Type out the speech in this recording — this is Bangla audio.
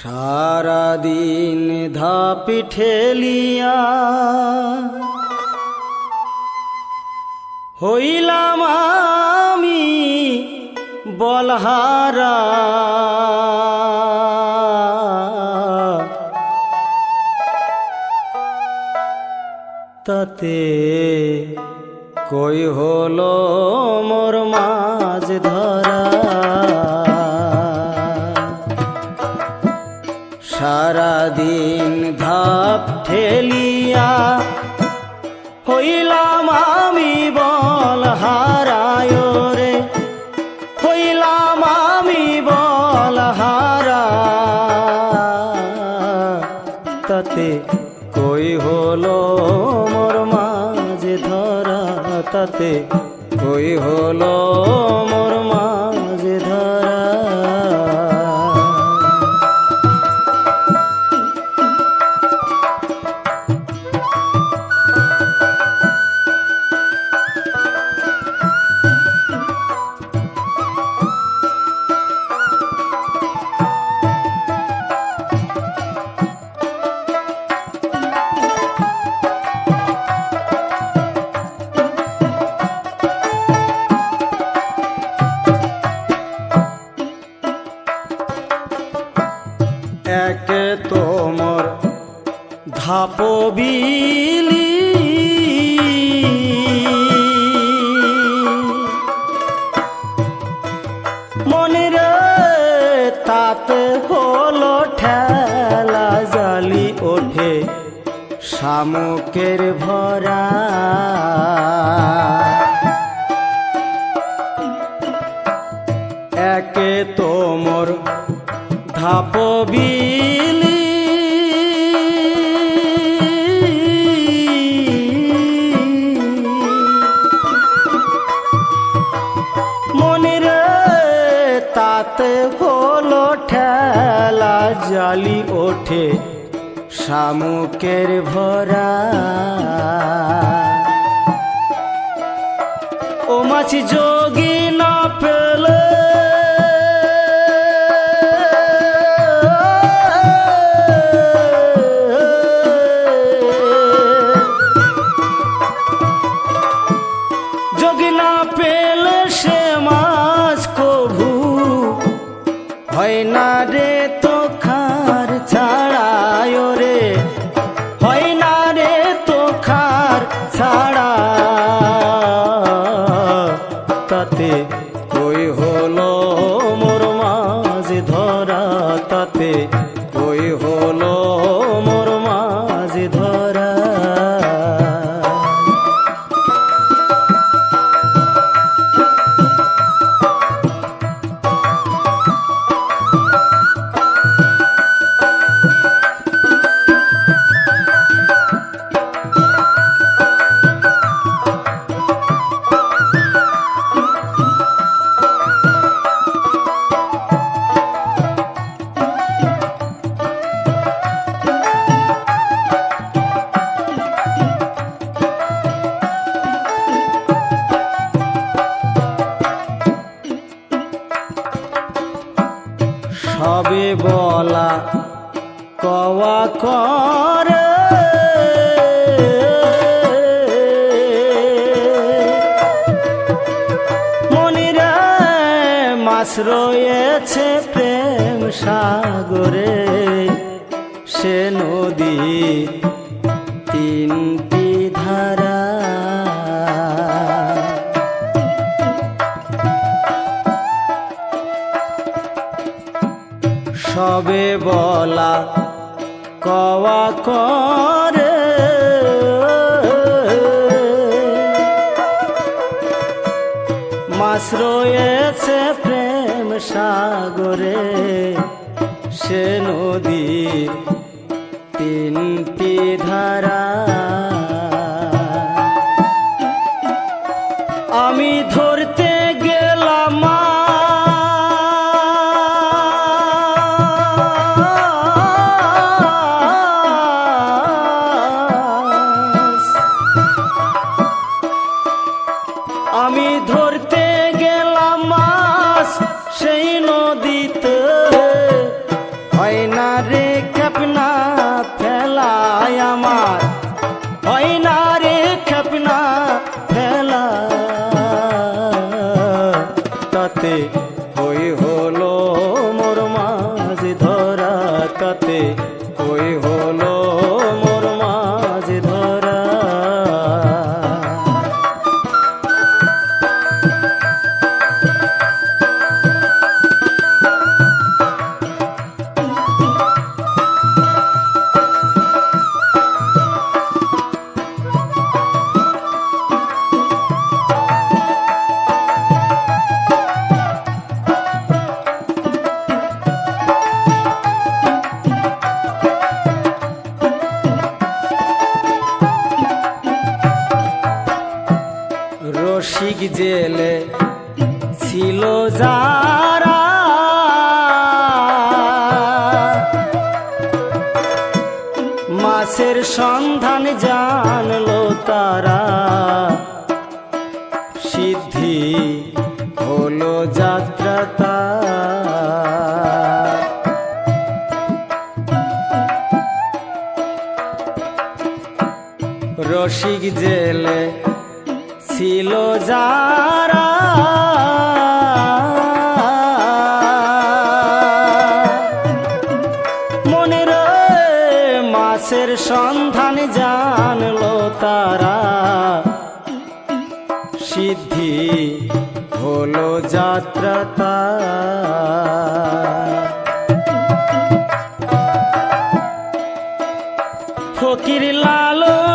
সারাদিন ধাপি ঠেলিয়া হইলাম আমি বলহারা। তাতে কই হলো মোর মাঝ ধরা সারাদিন ধাপ ঠেলিয়া হইলাম আমি বল হারায় রে। হইলাম আমি বল হারা। তাতে কই হলো মোর মাঝে ধরা? তাতে কই হলো একে তোমর ধাপ বিলি মনের তাতে হলো ঠেলা জালি ওঠে শামুকের ভরা। একে তোমর ধাপ বিলি মনের তাতে হলো ঠেলা জালি ওঠে শামুকের ভরা। ও মাছি যোগী time. বলা কওয়া করে। মনিরা মাছ রয়েছে প্রেম সাগরে। সে নদী তিনটি সবে বলা কওয়া করে। মাছ রয়েছে প্রেম সাগরে সে নদী তিনটি ধারা। হয় না রে খেপনা ফেলায় আমার। হয় না রে খেপনা ফেলা তাতে ওই হলো মোর মাঝ ধরা, তাতে ওই হলো রসিক জেলে ছিল যারা মাছের সন্ধান জানলো তারা সিদ্ধি হলো যাত্রা তার। রসিক জেলে ছিল যারা মনের মাছের সন্ধান জানলো তারা সিদ্ধি হলো যাত্রা তার। ফকির লালন